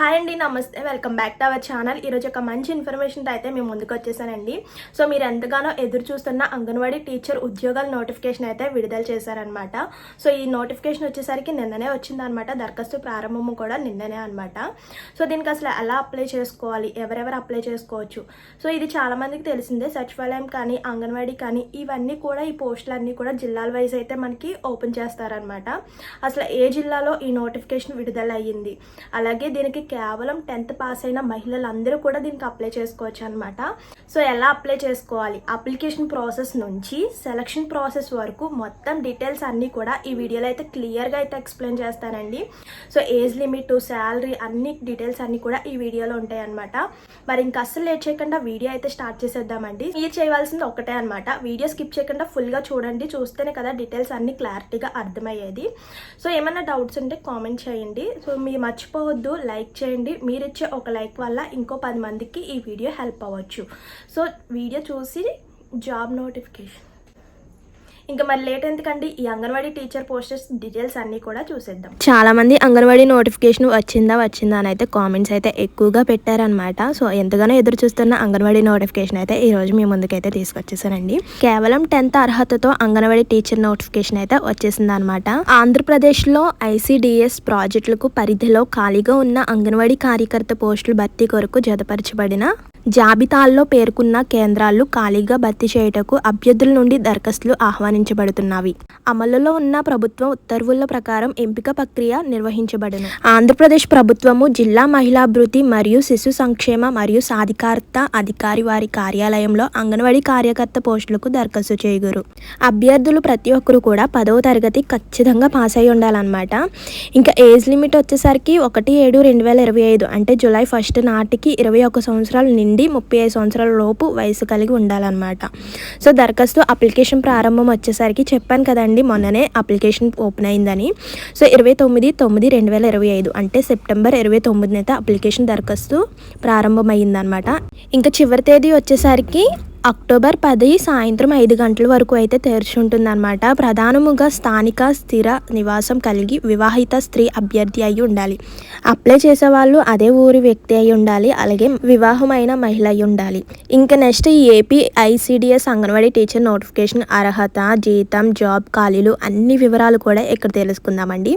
Hi అండి నమస్తే. Welcome back to our channel ఈరోజు ఒక మంచి ఇన్ఫర్మేషన్తో అయితే మేము ముందుకు వచ్చేసానండి. సో మీరు ఎంతగానో ఎదురు చూస్తున్న అంగన్వాడీ టీచర్ ఉద్యోగాల నోటిఫికేషన్ అయితే విడుదల చేశారనమాట సో ఈ నోటిఫికేషన్ వచ్చేసరికి నిన్ననే వచ్చిందనమాట దరఖాస్తు ప్రారంభము కూడా నిన్ననే అనమాట సో దీనికి అసలు ఎలా అప్లై చేసుకోవాలి? ఎవరెవరు అప్లై చేసుకోవచ్చు? సో ఇది చాలామందికి తెలిసిందే. సచివాలయం కానీ అంగన్వాడీ కానీ ఇవన్నీ కూడా ఈ పోస్టులన్నీ కూడా జిల్లాల వైజ్ అయితే మనకి ఓపెన్ చేస్తారనమాట అసలు ఏ జిల్లాలో ఈ నోటిఫికేషన్ విడుదల అయ్యింది అలాగే దీనికి కేవలం టెన్త్ పాస్ అయిన మహిళలందరూ కూడా దీనికి అప్లై చేసుకోవచ్చు అనమాట సో ఎలా అప్లై చేసుకోవాలి? అప్లికేషన్ ప్రాసెస్ నుంచి సెలక్షన్ ప్రాసెస్ వరకు మొత్తం డీటెయిల్స్ అన్నీ కూడా ఈ వీడియోలో అయితే క్లియర్గా అయితే ఎక్స్ప్లెయిన్ చేస్తానండి. సో ఏజ్ లిమిట్ శాలరీ అన్ని డీటెయిల్స్ అన్నీ కూడా ఈ వీడియోలో ఉంటాయి అనమాట మరి ఇంకా అస్సలు లేట్ చేయకుండా వీడియో అయితే స్టార్ట్ చేసేద్దామండి. మీరు చేయవలసింది ఒకటే అనమాట వీడియో స్కిప్ చేయకుండా ఫుల్గా చూడండి. చూస్తేనే కదా డీటెయిల్స్ అన్ని క్లారిటీగా అర్థమయ్యేది. సో ఏమైనా డౌట్స్ ఉంటే కామెంట్ చేయండి. సో మీరు మర్చిపోవద్దు. లైక్ చేయండి. మీరు ఇచ్చే ఒక లైక్ వల్ల ఇంకో పది మందికి ఈ వీడియో హెల్ప్ అవ్వచ్చు. సో వీడియో చూసి జాబ్ నోటిఫికేషన్ ఇంకా మరి లేట్ ఎందుకండి? ఈ అంగన్వాడీ టీచర్ పోస్టర్స్ డీటెయిల్స్ అన్నీ కూడా చూసేద్దాం. చాలా మంది అంగన్వాడీ నోటిఫికేషన్ వచ్చిందా వచ్చిందా అని అయితే కామెంట్స్ అయితే ఎక్కువగా పెట్టారనమాట సో ఎంతగానో ఎదురు చూస్తున్న అంగన్వాడీ నోటిఫికేషన్ అయితే ఈ రోజు మీ ముందుకైతే తీసుకొచ్చేసానండి. కేవలం టెన్త్ అర్హతతో అంగన్వాడీ టీచర్ నోటిఫికేషన్ అయితే వచ్చేసింది అనమాట ఆంధ్రప్రదేశ్లో ఐసిడిఎస్ ప్రాజెక్టులకు పరిధిలో ఖాళీగా ఉన్న అంగన్వాడీ కార్యకర్త పోస్టులు భర్తీ కొరకు జతపరచబడిన జాబితాల్లో పేర్కొన్న కేంద్రాలు ఖాళీగా భర్తీ చేయుటకు అభ్యర్థుల నుండి దరఖాస్తులు ఆహ్వానించబడుతున్నవి అమలులో ఉన్న ప్రభుత్వ ఉత్తర్వుల ప్రకారం ఎంపిక ప్రక్రియ నిర్వహించబడును. ఆంధ్రప్రదేశ్ ప్రభుత్వము జిల్లా మహిళాభివృద్ధి మరియు శిశు సంక్షేమ మరియు సాధికారత అధికారి వారి కార్యాలయంలో అంగన్వాడీ కార్యకర్త పోస్టులకు దరఖాస్తు చేయగురు అభ్యర్థులు ప్రతి ఒక్కరు కూడా పదవ తరగతి ఖచ్చితంగా పాస్ అయి ఉండాలన్నమాట. ఇంకా ఏజ్ లిమిట్ వచ్చేసరికి ఒకటి ఏడు రెండు వేల ఇరవై ఐదు అంటే జూలై ఫస్ట్ నాటికి ఇరవై ఒక సంవత్సరాలు నిండి ముప్పై ఐదు సంవత్సరాల లోపు వయసు కలిగి ఉండాలన్నమాట. సో దరఖాస్తు అప్లికేషన్ ప్రారంభం వచ్చేసరికి చెప్పాను కదండి మొన్ననే అప్లికేషన్ ఓపెన్ అయిందని. సో ఇరవై తొమ్మిది తొమ్మిది రెండు వేల ఇరవై ఐదు అంటే సెప్టెంబర్ ఇరవై తొమ్మిదినైతే అప్లికేషన్ దరఖాస్తు ప్రారంభమైందనమాట ఇంకా చివరి తేదీ వచ్చేసరికి అక్టోబర్ పది సాయంత్రం ఐదు గంటల వరకు అయితే తెరిచి ఉంటుందన్నమాట ప్రధానముగా స్థానిక స్థిర నివాసం కలిగి వివాహిత స్త్రీ అభ్యర్థి అయి ఉండాలి. అప్లై చేసే వాళ్ళు అదే ఊరి వ్యక్తి అయి ఉండాలి అలాగే వివాహమైన మహిళ అయి ఉండాలి. ఇంకా next AP ICDS anganwadi teacher notification అర్హత జీతం జాబ్ ఖాళీలు అన్ని వివరాలు కూడా ఇక్కడ తెలుసుకుందామండి.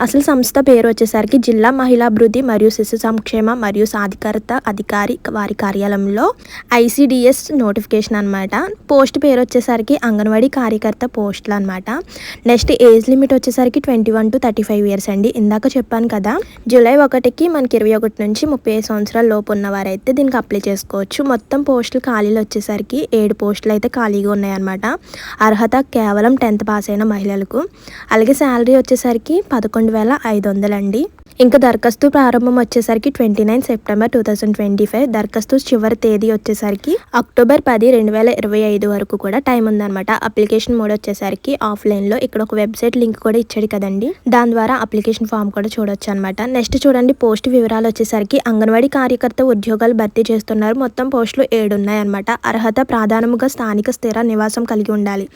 అసలు సంస్థ పేరు వచ్చేసరికి జిల్లా మహిళాభివృద్ధి మరియు శిశు సంక్షేమ మరియు సాధికారత అధికారి వారి కార్యాలయంలో ఐసిడిఎస్ నోటిఫికేషన్ అనమాట పోస్ట్ పేరు వచ్చేసరికి అంగన్వాడీ కార్యకర్త పోస్టులు అనమాట నెక్స్ట్ ఏజ్ లిమిట్ వచ్చేసరికి twenty one two thirty five years అండి. ఇందాక చెప్పాను కదా జూలై ఒకటికి మనకి ఇరవై ఒకటి నుంచి ముప్పై ఐదు సంవత్సరాల లోపు ఉన్నవారైతే దీనికి అప్లై చేసుకోవచ్చు. మొత్తం పోస్టులు ఖాళీలు వచ్చేసరికి ఏడు పోస్టులు అయితే ఖాళీగా ఉన్నాయన్నమాట. అర్హత కేవలం టెన్త్ పాస్ అయిన మహిళలకు. అలాగే శాలరీ వచ్చేసరికి పదకొండు వేల ఐదు వందలండి ఇంకా దరఖాస్తు ప్రారంభం వచ్చేసరికి twenty nine September two thousand twenty five. దరఖాస్తు చివరి తేదీ వచ్చేసరికి అక్టోబర్ పది రెండు వేల ఇరవై ఐదు వరకు కూడా టైం ఉందన్నమాట. అప్లికేషన్ మోడ్ వచ్చేసరికి ఆఫ్లైన్లో ఇక్కడ ఒక వెబ్సైట్ లింక్ కూడా ఇచ్చాడు కదండి. దాని ద్వారా అప్లికేషన్ ఫామ్ కూడా చూడొచ్చు అనమాట నెక్స్ట్ చూడండి పోస్ట్ వివరాలు వచ్చేసరికి అంగన్వాడీ కార్యకర్త ఉద్యోగాలు భర్తీ చేస్తున్నారు. మొత్తం పోస్టులు ఏడు ఉన్నాయన్నమాట. అర్హత ప్రధానముగా స్థానిక స్థిర నివాసం కలిగి ఉండాలి.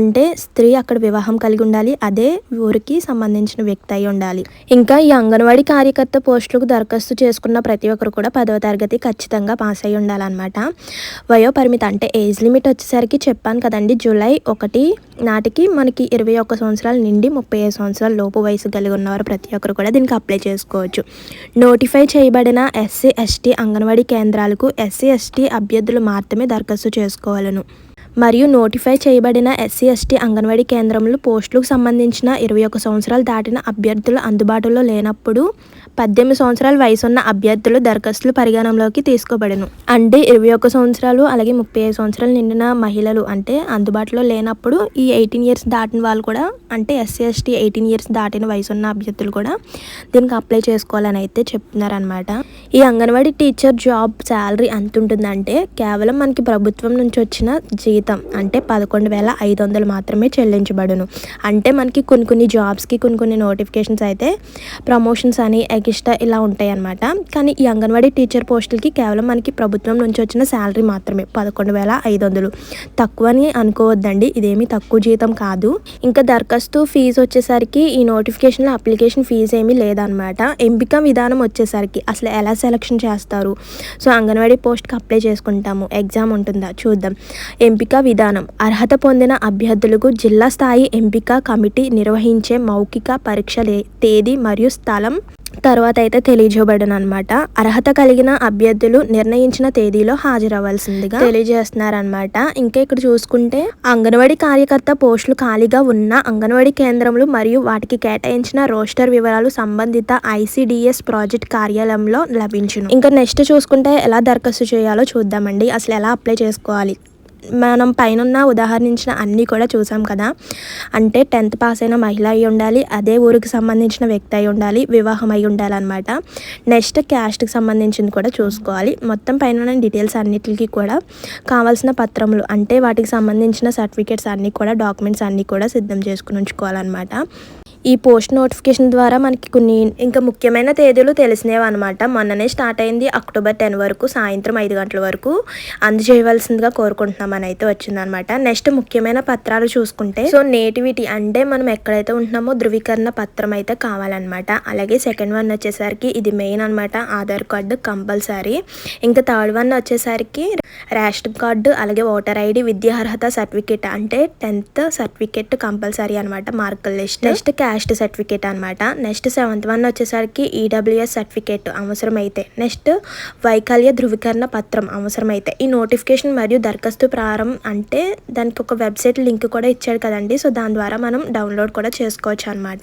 అంటే స్త్రీ అక్కడ వివాహం కలిగి ఉండాలి. అదే ఊరికి సంబంధించిన వ్యక్తి అయి ఉండాలి. ఇంకా ఈ అంగన్వాడీ కార్యకర్త పోస్టులకు దరఖాస్తు చేసుకున్న ప్రతి ఒక్కరు కూడా పదవ తరగతి ఖచ్చితంగా పాస్ అయి ఉండాలన్నమాట. వయో పరిమితి అంటే ఏజ్ లిమిట్ వచ్చేసరికి చెప్పాను కదండి. జూలై ఒకటి నాటికి మనకి ఇరవై ఒక్క సంవత్సరాల నుండి ముప్పై ఐదు సంవత్సరాల లోపు వయసు కలిగి ఉన్నవారు ప్రతి ఒక్కరు కూడా దీనికి అప్లై చేసుకోవచ్చు. నోటిఫై చేయబడిన ఎస్సీ ఎస్టీ అంగన్వాడీ కేంద్రాలకు ఎస్సీ ఎస్టీ అభ్యర్థులు మాత్రమే దరఖాస్తు చేసుకోవాలను. మరియు నోటిఫై చేయబడిన ఎస్సీ ఎస్టీ అంగన్వాడీ కేంద్రంలో పోస్టులకు సంబంధించిన ఇరవై ఒక సంవత్సరాలు దాటిన అభ్యర్థులు అందుబాటులో లేనప్పుడు పద్దెనిమిది సంవత్సరాల వయసు ఉన్న అభ్యర్థులు దరఖాస్తులు పరిగణనలోకి తీసుకోబడను. అంటే ఇరవై ఒక సంవత్సరాలు అలాగే ముప్పై ఐదు సంవత్సరాలు నిండిన మహిళలు అంటే అందుబాటులో లేనప్పుడు ఈ ఎయిటీన్ ఇయర్స్ దాటిన వాళ్ళు కూడా అంటే ఎస్సీ ఎస్టీ ఎయిటీన్ ఇయర్స్ దాటిన వయసు ఉన్న అభ్యర్థులు కూడా దీనికి అప్లై చేసుకోవాలని అయితే చెప్తున్నారనమాట ఈ అంగన్వాడీ టీచర్ జాబ్ శాలరీ ఎంత ఉంటుందంటే కేవలం మనకి ప్రభుత్వం నుంచి వచ్చిన జీతం అంటే పదకొండు వేల ఐదు వందలు మాత్రమే చెల్లించబడును. అంటే మనకి కొన్ని కొన్ని జాబ్స్కి కొన్ని కొన్ని నోటిఫికేషన్స్ అయితే ప్రమోషన్స్ అని ఇష్ట ఇలా ఉంటాయి అన్నమాట కానీ ఈ అంగన్వాడీ టీచర్ పోస్టులకి కేవలం మనకి ప్రభుత్వం నుంచి వచ్చిన శాలరీ మాత్రమే పదకొండు వేల ఐదు వందలు. తక్కువ అని అనుకోవద్దండి. ఇదేమి తక్కువ జీతం కాదు. ఇంకా దరఖాస్తు ఫీజు వచ్చేసరికి ఈ నోటిఫికేషన్లో అప్లికేషన్ ఫీజు ఏమీ లేదనమాట ఎంపిక విధానం వచ్చేసరికి అసలు ఎలా సెలక్షన్ చేస్తారు? సో అంగన్వాడీ పోస్ట్కి అప్లై చేసుకుంటాము. ఎగ్జామ్ ఉంటుందా? చూద్దాం. ఎంపిక విధానం. అర్హత పొందిన అభ్యర్థులకు జిల్లా స్థాయి ఎంపిక కమిటీ నిర్వహించే మౌఖిక పరీక్ష తేదీ మరియు స్థలం తర్వాత అయితే తెలియజేయబడను అనమాట అర్హత కలిగిన అభ్యర్థులు నిర్ణయించిన తేదీలో హాజరవ్వాల్సిందిగా తెలియజేస్తున్నారనమాట ఇంకా ఇక్కడ చూసుకుంటే అంగన్వాడీ కార్యకర్త పోస్టులు ఖాళీగా ఉన్న అంగన్వాడీ కేంద్రములు మరియు వాటికి కేటాయించిన రోస్టర్ వివరాలు సంబంధిత ఐసిడిఎస్ ప్రాజెక్ట్ కార్యాలయంలో లభించును. ఇంకా నెక్స్ట్ చూసుకుంటే ఎలా దరఖాస్తు చేయాలో చూద్దామండి. అసలు ఎలా అప్లై చేసుకోవాలి? మనం పైన ఉదాహరించిన అన్నీ కూడా చూసాం కదా. అంటే టెన్త్ పాస్ అయిన మహిళ అయి ఉండాలి అదే ఊరికి సంబంధించిన వ్యక్తి అయి ఉండాలి వివాహం అయి ఉండాలన్నమాట. నెక్స్ట్ క్యాస్ట్కి సంబంధించింది కూడా చూసుకోవాలి. మొత్తం పైన ఉన్న డీటెయిల్స్ అన్నిటికీ కూడా కావాల్సిన పత్రములు అంటే వాటికి సంబంధించిన సర్టిఫికేట్స్ అన్నీ కూడా డాక్యుమెంట్స్ అన్నీ కూడా సిద్ధం చేసుకుని ఉంచుకోవాలన్నమాట. ఈ పోస్ట్ నోటిఫికేషన్ ద్వారా మనకి కొన్ని ఇంకా ముఖ్యమైన తేదీలు తెలిసినవి అనమాట మొన్ననే స్టార్ట్ అయింది అక్టోబర్ టెన్ వరకు సాయంత్రం ఐదు గంటల వరకు. అందజేయవలసిందిగా కోరుకుంటున్నామని అయితే వచ్చిందనమాట నెక్స్ట్ ముఖ్యమైన పత్రాలు చూసుకుంటే సో నేటివిటీ అంటే మనం ఎక్కడైతే ఉంటున్నామో ధృవీకరణ పత్రం అయితే కావాలన్నమాట. అలాగే సెకండ్ వన్ వచ్చేసరికి ఇది మెయిన్ అనమాట ఆధార్ కార్డు కంపల్సరీ. ఇంకా థర్డ్ వన్ వచ్చేసరికి రేషన్ కార్డు అలాగే ఓటర్ ఐడి విద్యార్హత సర్టిఫికేట్ అంటే టెన్త్ సర్టిఫికేట్ కంపల్సరీ అనమాట మార్కుల లిస్ట్. నెక్స్ట్ క్యాస్ట్ సర్టిఫికేట్ అనమాట నెక్స్ట్ సెవెంత్ వన్ వచ్చేసరికి ఈడబ్ల్యూఎస్ సర్టిఫికేట్ అవసరమైతే. నెక్స్ట్ వైకల్య ధృవీకరణ పత్రం అవసరమైతే. ఈ నోటిఫికేషన్ మరియు దరఖాస్తు ప్రారంభం అంటే దానికి ఒక వెబ్సైట్ లింక్ కూడా ఇచ్చాడు కదండి సో దాని ద్వారా మనం డౌన్లోడ్ కూడా చేసుకోవచ్చు అనమాట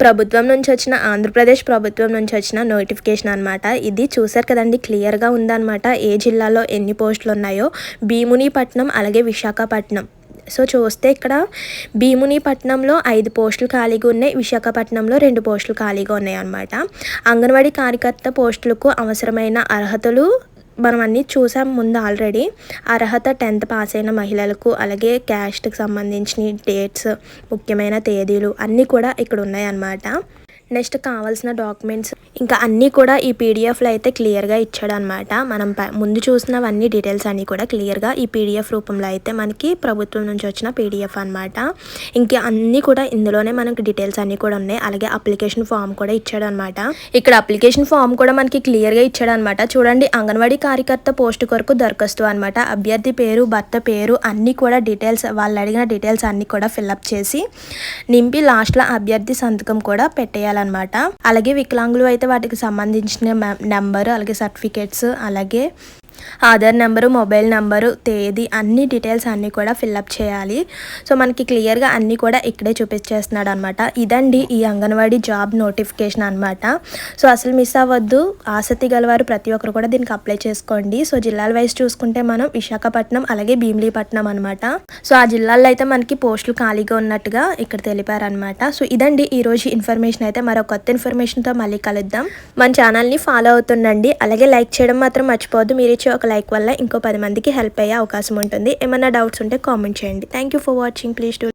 ప్రభుత్వం నుంచి వచ్చిన ఆంధ్రప్రదేశ్ ప్రభుత్వం నుంచి వచ్చిన నోటిఫికేషన్ అనమాట ఇది చూసారు కదండి క్లియర్గా ఉందన్నమాట. ఏ జిల్లాలో ఎన్ని పోస్టులు ఉన్నాయో భీమునిపట్నం అలాగే విశాఖపట్నం. సో చూస్తే ఇక్కడ భీమునిపట్నంలో ఐదు పోస్టులు ఖాళీగా ఉన్నాయి విశాఖపట్నంలో రెండు పోస్టులు ఖాళీగా ఉన్నాయి అన్నమాట అంగన్వాడీ కార్యకర్త పోస్టులకు అవసరమైన అర్హతలు మనం అన్నీ చూసాం ముందు ఆల్రెడీ అర్హత టెన్త్ పాస్ అయిన మహిళలకు అలాగే క్యాస్ట్కి సంబంధించిన డేట్స్ ముఖ్యమైన తేదీలు అన్నీ కూడా ఇక్కడ ఉన్నాయన్నమాట. నెక్స్ట్ కావాల్సిన డాక్యుమెంట్స్. ఇంకా అన్నీ కూడా ఈ పీడిఎఫ్లో అయితే క్లియర్గా ఇచ్చాడు అనమాట మనం ముందు చూసినవన్నీ డీటెయిల్స్ అన్నీ కూడా క్లియర్గా ఈ పీడిఎఫ్ రూపంలో అయితే మనకి ప్రభుత్వం నుంచి వచ్చిన పీడిఎఫ్ అనమాట ఇంకా అన్నీ కూడా ఇందులోనే మనకి డీటెయిల్స్ అన్నీ కూడా ఉన్నాయి. అలాగే అప్లికేషన్ ఫామ్ కూడా ఇచ్చాడు అనమాట ఇక్కడ అప్లికేషన్ ఫామ్ కూడా మనకి క్లియర్గా ఇచ్చాడు అనమాట చూడండి అంగన్వాడీ కార్యకర్త పోస్ట్ కొరకు దరఖాస్తు అనమాట అభ్యర్థి పేరు భర్త పేరు అన్నీ కూడా డీటెయిల్స్ వాళ్ళు అడిగిన డీటెయిల్స్ అన్నీ కూడా ఫిల్అప్ చేసి నింపి లాస్ట్లో అభ్యర్థి సంతకం కూడా పెట్టేయాలన్నమాట. అలాగే వికలాంగులు అయితే వాటికి సంబంధించిన నెంబర్ అలాగే సర్టిఫికేట్స్ అలాగే ఆధార్ నెంబరు మొబైల్ నెంబరు తేదీ అన్ని డీటెయిల్స్ అన్నీ కూడా ఫిల్అప్ చేయాలి. సో మనకి క్లియర్గా అన్నీ కూడా ఇక్కడే చూపించేస్తున్నాడు అనమాట ఇదండి ఈ అంగన్వాడీ జాబ్ నోటిఫికేషన్ అనమాట సో అసలు మిస్ అవ్వద్దు. ఆసక్తి గలవారు ప్రతి ఒక్కరు కూడా దీనికి అప్లై చేసుకోండి. సో జిల్లాల వైజ్ చూసుకుంటే మనం విశాఖపట్నం అలాగే భీమిలీపట్నం అనమాట సో ఆ జిల్లాల్లో అయితే మనకి పోస్టులు ఖాళీగా ఉన్నట్టుగా ఇక్కడ తెలిపారనమాట సో ఇదండి ఈ రోజు ఇన్ఫర్మేషన్. అయితే మరో కొత్త ఇన్ఫర్మేషన్తో మళ్ళీ కలుద్దాం. మన ఛానల్ని ఫాలో అవుతుండండి. అలాగే లైక్ చేయడం మాత్రం మర్చిపోవద్దు. మీరు ఇచ్చే ఒక లైక్ వల్ల ఇంకో పది మందికి హెల్ప్ అయ్యే అవకాశం ఉంటుంది. ఏమైనా డౌట్స్ ఉంటే కామెంట్ చేయండి. Thank you for watching please do